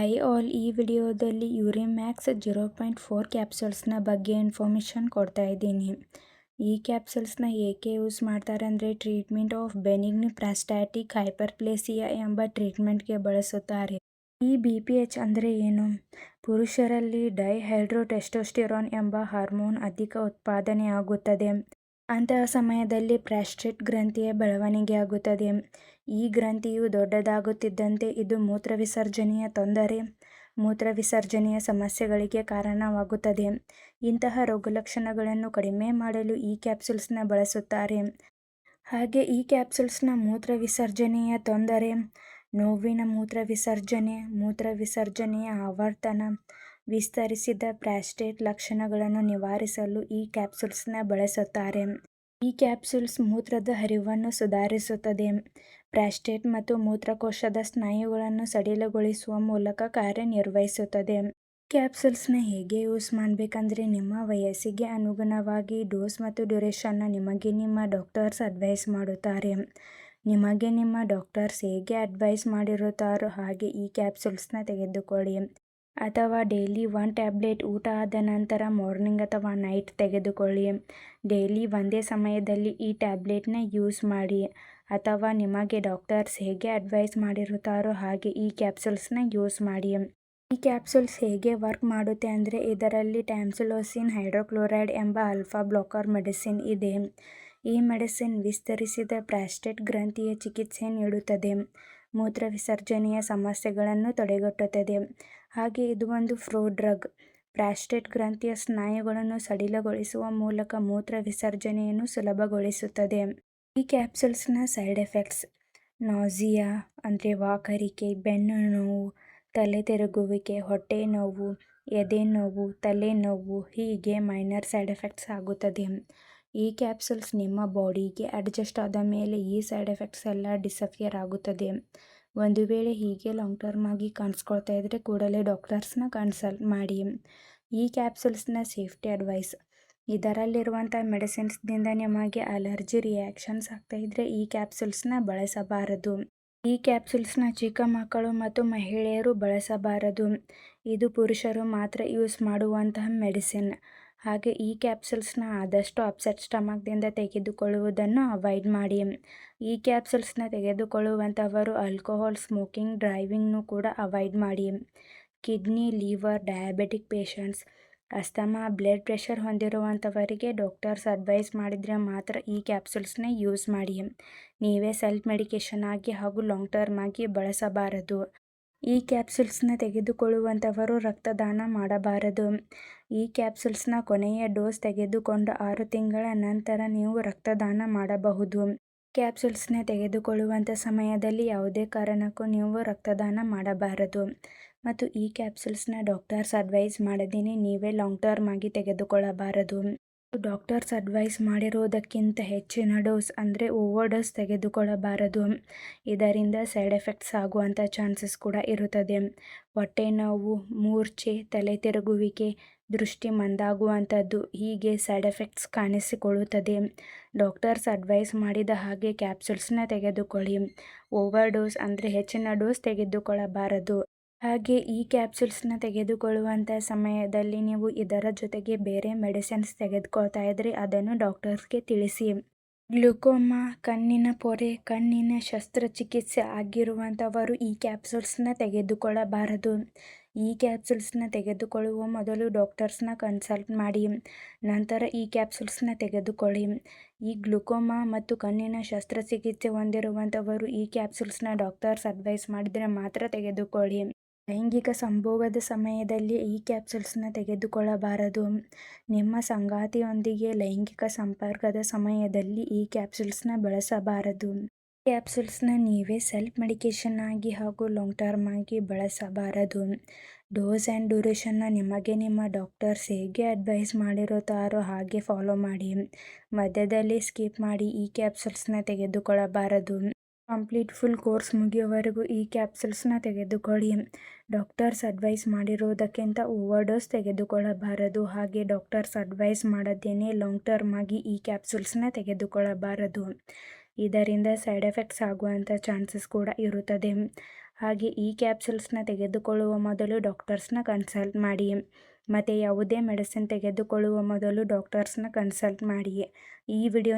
I all ಈ ವಿಡಿಯೋದಲ್ಲಿ Urimax zero point four ಕ್ಯಾಪ್ಸೂಲ್ಸ್ನ ಬಗ್ಗೆ ಇನ್ಫಾರ್ಮೇಷನ್ ಕೊಡ್ತಾ ಇದ್ದೀನಿ. ಈ ಕ್ಯಾಪ್ಸೂಲ್ಸ್ನ ಏಕೆ ಯೂಸ್ ಮಾಡ್ತಾರೆ ಅಂದರೆ ಟ್ರೀಟ್ಮೆಂಟ್ ಆಫ್ ಬೆನಿಗ್ನ್ ಪ್ರಾಸ್ಟ್ಯಾಟಿಕ್ ಹೈಪರ್ಪ್ಲೇಸಿಯಾ ಎಂಬ ಟ್ರೀಟ್ಮೆಂಟ್ಗೆ ಬಳಸುತ್ತಾರೆ. ಈ ಬಿ ಪಿ ಎಚ್ ಅಂದರೆ ಏನು? ಪುರುಷರಲ್ಲಿ ಡೈಹೈಡ್ರೋಟೆಸ್ಟೋಸ್ಟಿರಾನ್ ಎಂಬ ಹಾರ್ಮೋನ್ ಅಧಿಕ ಉತ್ಪಾದನೆಯಾಗುತ್ತದೆ ಅಂತಹ ಸಮಯದಲ್ಲಿ ಪ್ರಾಸ್ಟೇಟ್ ಗ್ರಂಥಿಯ ಬೆಳವಣಿಗೆಯಾಗುತ್ತದೆ ಈ ಗ್ರಂಥಿಯು ದೊಡ್ಡದಾಗುತ್ತಿದ್ದಂತೆ ಇದು ಮೂತ್ರವಿಸರ್ಜನೆಯ ತೊಂದರೆ, ಮೂತ್ರವಿಸರ್ಜನೆಯ ಸಮಸ್ಯೆಗಳಿಗೆ ಕಾರಣವಾಗುತ್ತದೆ. ಇಂತಹ ರೋಗಲಕ್ಷಣಗಳನ್ನು ಕಡಿಮೆ ಮಾಡಲು ಈ ಕ್ಯಾಪ್ಸೂಲ್ಸ್ನ ಬಳಸುತ್ತಾರೆ. ಹಾಗೆ ಈ ಕ್ಯಾಪ್ಸೂಲ್ಸ್ನ ಮೂತ್ರವಿಸರ್ಜನೆಯ ತೊಂದರೆ, ನೋವಿನ ಮೂತ್ರವಿಸರ್ಜನೆ, ಮೂತ್ರವಿಸರ್ಜನೆಯ ಆವರ್ತನ, ವಿಸ್ತರಿಸಿದ ಪ್ರಾಸ್ಟೇಟ್ ಲಕ್ಷಣಗಳನ್ನು ನಿವಾರಿಸಲು ಈ ಕ್ಯಾಪ್ಸೂಲ್ಸ್ನ ಬಳಸುತ್ತಾರೆ. ಈ ಕ್ಯಾಪ್ಸೂಲ್ಸ್ ಮೂತ್ರದ ಹರಿವನ್ನು ಸುಧಾರಿಸುತ್ತದೆ. ಪ್ರಾಸ್ಟೇಟ್ ಮತ್ತು ಮೂತ್ರಕೋಶದ ಸ್ನಾಯುಗಳನ್ನು ಸಡಿಲಗೊಳಿಸುವ ಮೂಲಕ ಕಾರ್ಯನಿರ್ವಹಿಸುತ್ತದೆ. ಕ್ಯಾಪ್ಸುಲ್ಸ್ನ ಹೇಗೆ ಯೂಸ್ ಮಾಡಬೇಕಂದ್ರೆ ನಿಮ್ಮ ವಯಸ್ಸಿಗೆ ಅನುಗುಣವಾಗಿ ಡೋಸ್ ಮತ್ತು ಡ್ಯೂರೇಷನ್ನ ನಿಮಗೆ ನಿಮ್ಮ ಡಾಕ್ಟರ್ಸ್ ಅಡ್ವೈಸ್ ಮಾಡುತ್ತಾರೆ. ನಿಮಗೆ ನಿಮ್ಮ ಡಾಕ್ಟರ್ಸ್ ಹೇಗೆ ಅಡ್ವೈಸ್ ಮಾಡಿರುತ್ತಾರೋ ಹಾಗೆ ಈ ಕ್ಯಾಪ್ಸೂಲ್ಸ್ನ ತೆಗೆದುಕೊಳ್ಳಿ. ಅಥವಾ ಡೈಲಿ ಒನ್ ಟ್ಯಾಬ್ಲೆಟ್ ಊಟ ಆದ ನಂತರ ಮಾರ್ನಿಂಗ್ ಅಥವಾ ನೈಟ್ ತೆಗೆದುಕೊಳ್ಳಿ. ಡೈಲಿ ಒಂದೇ ಸಮಯದಲ್ಲಿ ಈ ಟ್ಯಾಬ್ಲೆಟ್ನ ಯೂಸ್ ಮಾಡಿ. ಅಥವಾ ನಿಮಗೆ ಡಾಕ್ಟರ್ಸ್ ಹೇಗೆ ಅಡ್ವೈಸ್ ಮಾಡಿರುತ್ತಾರೋ ಹಾಗೆ ಈ ಕ್ಯಾಪ್ಸುಲ್ಸ್ನ ಯೂಸ್ ಮಾಡಿ. ಈ ಕ್ಯಾಪ್ಸುಲ್ಸ್ ಹೇಗೆ ವರ್ಕ್ ಮಾಡುತ್ತೆ ಅಂದರೆ ಇದರಲ್ಲಿ ಟ್ಯಾಮ್ಸುಲೋಸಿನ್, ಹೈಡ್ರೋಕ್ಲೋರೈಡ್ ಎಂಬ ಅಲ್ಫಾ ಬ್ಲಾಕರ್ ಮೆಡಿಸಿನ್ ಇದೆ. ಈ ಮೆಡಿಸಿನ್ ವಿಸ್ತರಿಸಿದ ಪ್ರಾಸ್ಟೇಟ್ ಗ್ರಂಥಿಯ ಚಿಕಿತ್ಸೆ ನೀಡುತ್ತದೆ. ಮೂತ್ರ ವಿಸರ್ಜನೆಯ ಸಮಸ್ಯೆಗಳನ್ನು ತಡೆಗಟ್ಟುತ್ತದೆ. ಹಾಗೆ ಇದು ಒಂದು ಫ್ರೋ ಡ್ರಗ್. ಪ್ರಾಸ್ಟೇಟ್ ಗ್ರಂಥಿಯ ಸ್ನಾಯುಗಳನ್ನು ಸಡಿಲಗೊಳಿಸುವ ಮೂಲಕ ಮೂತ್ರ ವಿಸರ್ಜನೆಯನ್ನು ಸುಲಭಗೊಳಿಸುತ್ತದೆ. ಈ ಕ್ಯಾಪ್ಸುಲ್ಸ್ನ ಸೈಡ್ ಎಫೆಕ್ಟ್ಸ್ ನಾಸಿಯಾ, ಅಂದರೆ ವಾಕರಿಕೆ, ಬೆನ್ನು ನೋವು, ತಲೆ ತಿರುಗುವಿಕೆ, ಹೊಟ್ಟೆ ನೋವು, ಎದೆ ನೋವು ತಲೆನೋವು ಹೀಗೆ ಮೈನರ್ ಸೈಡ್ ಎಫೆಕ್ಟ್ಸ್ ಆಗುತ್ತದೆ. ಈ ಕ್ಯಾಪ್ಸುಲ್ಸ್ ನಿಮ್ಮ ಬಾಡಿಗೆ ಅಡ್ಜಸ್ಟ್ ಆದ ಮೇಲೆ ಈ ಸೈಡ್ ಎಫೆಕ್ಟ್ಸ್ ಎಲ್ಲ ಡಿಸಫಿಯರ್ ಆಗುತ್ತದೆ. ಒಂದು ವೇಳೆ ಹೀಗೆ ಲಾಂಗ್ ಟರ್ಮ್ ಆಗಿ ಕಾಣಿಸ್ಕೊಳ್ತಾ ಇದ್ದರೆ ಕೂಡಲೇ ಡಾಕ್ಟರ್ಸ್ನ ಕನ್ಸಲ್ಟ್ ಮಾಡಿ. ಈ ಕ್ಯಾಪ್ಸುಲ್ಸ್ನ ಸೇಫ್ಟಿ ಅಡ್ವೈಸ್ ಇದರಲ್ಲಿರುವಂಥ ಮೆಡಿಸಿನ್ಸ್ನಿಂದ ನಿಮಗೆ ಅಲರ್ಜಿ ರಿಯಾಕ್ಷನ್ಸ್ ಆಗ್ತಾಯಿದ್ರೆ ಈ ಕ್ಯಾಪ್ಸುಲ್ಸ್ನ ಬಳಸಬಾರದು. ಈ ಕ್ಯಾಪ್ಸುಲ್ಸ್ನ ಚಿಕ್ಕ ಮಕ್ಕಳು ಮತ್ತು ಮಹಿಳೆಯರು ಬಳಸಬಾರದು. ಇದು ಪುರುಷರು ಮಾತ್ರ ಯೂಸ್ ಮಾಡುವಂತಹ ಮೆಡಿಸಿನ್ ಹಾಗೆ ಈ ಕ್ಯಾಪ್ಸೂಲ್ಸ್ನ ಆದಷ್ಟು ಅಪ್ಸೆಟ್ ಸ್ಟಮಕ್ದಿಂದ ತೆಗೆದುಕೊಳ್ಳುವುದನ್ನು ಅವಾಯ್ಡ್ ಮಾಡಿ. ಈ ಕ್ಯಾಪ್ಸೂಲ್ಸ್ನ ತೆಗೆದುಕೊಳ್ಳುವಂಥವರು ಆಲ್ಕೋಹಾಲ್ ಸ್ಮೋಕಿಂಗ್ ಡ್ರೈವಿಂಗ್ನು ಕೂಡ ಅವಾಯ್ಡ್ ಮಾಡಿ. Kidney, liver diabetic patients asthma blood pressure ಹೊಂದಿರುವಂಥವರಿಗೆ doctors advice ಮಾಡಿದರೆ ಮಾತ್ರ ಈ ಕ್ಯಾಪ್ಸೂಲ್ಸ್ನ ಯೂಸ್ ಮಾಡಿ. ನೀವೇ ಸೆಲ್ಫ್ ಮೆಡಿಕೇಷನ್ ಆಗಿ ಹಾಗೂ ಲಾಂಗ್ ಟರ್ಮ್ ಆಗಿ ಬಳಸಬಾರದು. ಈ ಕ್ಯಾಪ್ಸುಲ್ಸ್ನ ತೆಗೆದುಕೊಳ್ಳುವಂಥವರು ರಕ್ತದಾನ ಮಾಡಬಾರದು. ಈ ಕ್ಯಾಪ್ಸುಲ್ಸ್ನ ಕೊನೆಯ ಡೋಸ್ ತೆಗೆದುಕೊಂಡ ಆರು ತಿಂಗಳ ನಂತರ ನೀವು ರಕ್ತದಾನ ಮಾಡಬಹುದು. ಕ್ಯಾಪ್ಸುಲ್ಸ್ನ ತೆಗೆದುಕೊಳ್ಳುವಂಥ ಸಮಯದಲ್ಲಿ ಯಾವುದೇ ಕಾರಣಕ್ಕೂ ನೀವು ರಕ್ತದಾನ ಮಾಡಬಾರದು. ಮತ್ತು ಈ ಕ್ಯಾಪ್ಸುಲ್ಸ್ನ ಡಾಕ್ಟರ್ಸ್ ಅಡ್ವೈಸ್ ಮಾಡದೇನೆ ನೀವೇ ಲಾಂಗ್ ಟರ್ಮ್ ಆಗಿ ತೆಗೆದುಕೊಳ್ಳಬಾರದು. ಡಾಕ್ಟರ್ಸ್ ಅಡ್ವೈಸ್ ಮಾಡಿರೋದಕ್ಕಿಂತ ಹೆಚ್ಚಿನ ಡೋಸ್ ಅಂದರೆ ಓವರ್ ಡೋಸ್ ತೆಗೆದುಕೊಳ್ಳಬಾರದು. ಇದರಿಂದ ಸೈಡ್ ಎಫೆಕ್ಟ್ಸ್ ಆಗುವಂಥ ಚಾನ್ಸಸ್ ಕೂಡ ಇರುತ್ತದೆ. ಹೊಟ್ಟೆ ನೋವು, ಮೂರ್ಛೆ, ತಲೆ ತಿರುಗುವಿಕೆ, ದೃಷ್ಟಿ ಮಂದಾಗುವಂಥದ್ದು ಹೀಗೆ ಸೈಡ್ ಎಫೆಕ್ಟ್ಸ್ ಕಾಣಿಸಿಕೊಳ್ಳುತ್ತದೆ. ಡಾಕ್ಟರ್ಸ್ ಅಡ್ವೈಸ್ ಮಾಡಿದ ಹಾಗೆ ಕ್ಯಾಪ್ಸುಲ್ಸ್ನ ತೆಗೆದುಕೊಳ್ಳಿ. ಓವರ್ ಡೋಸ್ ಅಂದರೆ ಹೆಚ್ಚಿನ ಡೋಸ್ ತೆಗೆದುಕೊಳ್ಳಬಾರದು. ಹಾಗೆ ಈ ಕ್ಯಾಪ್ಸುಲ್ಸ್ನ ತೆಗೆದುಕೊಳ್ಳುವಂಥ ಸಮಯದಲ್ಲಿ ನೀವು ಇದರ ಜೊತೆಗೆ ಬೇರೆ ಮೆಡಿಸಿನ್ಸ್ ತೆಗೆದುಕೊಳ್ತಾ ಇದ್ದರೆ ಅದನ್ನು ಡಾಕ್ಟರ್ಸ್ಗೆ ತಿಳಿಸಿ. ಗ್ಲುಕೋಮಾ, ಕಣ್ಣಿನ ಪೊರೆ, ಕಣ್ಣಿನ ಶಸ್ತ್ರಚಿಕಿತ್ಸೆ ಆಗಿರುವಂಥವರು ಈ ಕ್ಯಾಪ್ಸುಲ್ಸ್ನ ತೆಗೆದುಕೊಳ್ಳಬಾರದು. ಈ ಕ್ಯಾಪ್ಸುಲ್ಸ್ನ ತೆಗೆದುಕೊಳ್ಳುವ ಮೊದಲು ಡಾಕ್ಟರ್ಸ್ನ ಕನ್ಸಲ್ಟ್ ಮಾಡಿ. ನಂತರ ಈ ಕ್ಯಾಪ್ಸುಲ್ಸ್ನ ತೆಗೆದುಕೊಳ್ಳಿ. ಈ ಗ್ಲುಕೋಮಾ ಮತ್ತು ಕಣ್ಣಿನ ಶಸ್ತ್ರಚಿಕಿತ್ಸೆ ಹೊಂದಿರುವಂಥವರು ಈ ಕ್ಯಾಪ್ಸುಲ್ಸ್ನ ಡಾಕ್ಟರ್ಸ್ ಅಡ್ವೈಸ್ ಮಾಡಿದರೆ ಮಾತ್ರ ತೆಗೆದುಕೊಳ್ಳಿ. ಲೈಂಗಿಕ ಸಂಭೋಗದ ಸಮಯದಲ್ಲಿ ಈ ಕ್ಯಾಪ್ಸೂಲ್ಸ್ನ ತೆಗೆದುಕೊಳ್ಳಬಾರದು. ನಿಮ್ಮ ಸಂಗಾತಿಯೊಂದಿಗೆ ಲೈಂಗಿಕ ಸಂಪರ್ಕದ ಸಮಯದಲ್ಲಿ ಈ ಕ್ಯಾಪ್ಸೂಲ್ಸ್ನ ಬಳಸಬಾರದು. ಕ್ಯಾಪ್ಸೂಲ್ಸ್ನ ನೀವೇ ಸೆಲ್ಫ್ ಮೆಡಿಕೇಷನ್ ಆಗಿ ಹಾಗೂ ಲಾಂಗ್ ಟರ್ಮ್ ಆಗಿ ಬಳಸಬಾರದು. ಡೋಸ್ ಆ್ಯಂಡ್ ಡ್ಯೂರೇಷನ್ನ ನಿಮಗೆ ನಿಮ್ಮ ಡಾಕ್ಟರ್ಸ್ ಹೇಗೆ ಅಡ್ವೈಸ್ ಮಾಡಿರುತ್ತಾರೋ ಹಾಗೆ ಫಾಲೋ ಮಾಡಿ. ಮಧ್ಯದಲ್ಲಿ ಸ್ಕಿಪ್ ಮಾಡಿ ಈ ಕ್ಯಾಪ್ಸೂಲ್ಸ್ನ ತೆಗೆದುಕೊಳ್ಳಬಾರದು. ಕಂಪ್ಲೀಟ್ ಫುಲ್ ಕೋರ್ಸ್ ಮುಗಿಯೋವರೆಗೂ ಈ ಕ್ಯಾಪ್ಸುಲ್ಸ್ನ ತೆಗೆದುಕೊಳ್ಳಿ. ಡಾಕ್ಟರ್ಸ್ ಅಡ್ವೈಸ್ ಮಾಡಿರೋದಕ್ಕಿಂತ ಓವರ್ ಡೋಸ್ ತೆಗೆದುಕೊಳ್ಳಬಾರದು. ಹಾಗೆ ಡಾಕ್ಟರ್ಸ್ ಅಡ್ವೈಸ್ ಮಾಡದೇನೆ ಲಾಂಗ್ ಟರ್ಮ್ ಆಗಿ ಈ ಕ್ಯಾಪ್ಸುಲ್ಸ್ನ ತೆಗೆದುಕೊಳ್ಳಬಾರದು. ಇದರಿಂದ ಸೈಡ್ ಎಫೆಕ್ಟ್ಸ್ ಆಗುವಂಥ ಚಾನ್ಸಸ್ ಕೂಡ ಇರುತ್ತದೆ. ಹಾಗೆ ಈ ಕ್ಯಾಪ್ಸುಲ್ಸ್ನ ತೆಗೆದುಕೊಳ್ಳುವ ಮೊದಲು ಡಾಕ್ಟರ್ಸ್ನ ಕನ್ಸಲ್ಟ್ ಮಾಡಿ. ಮತ್ತು ಯಾವುದೇ ಮೆಡಿಸಿನ್ ತೆಗೆದುಕೊಳ್ಳುವ ಮೊದಲು ಡಾಕ್ಟರ್ಸ್ನ ಕನ್ಸಲ್ಟ್ ಮಾಡಿ. ಈ ವಿಡಿಯೋ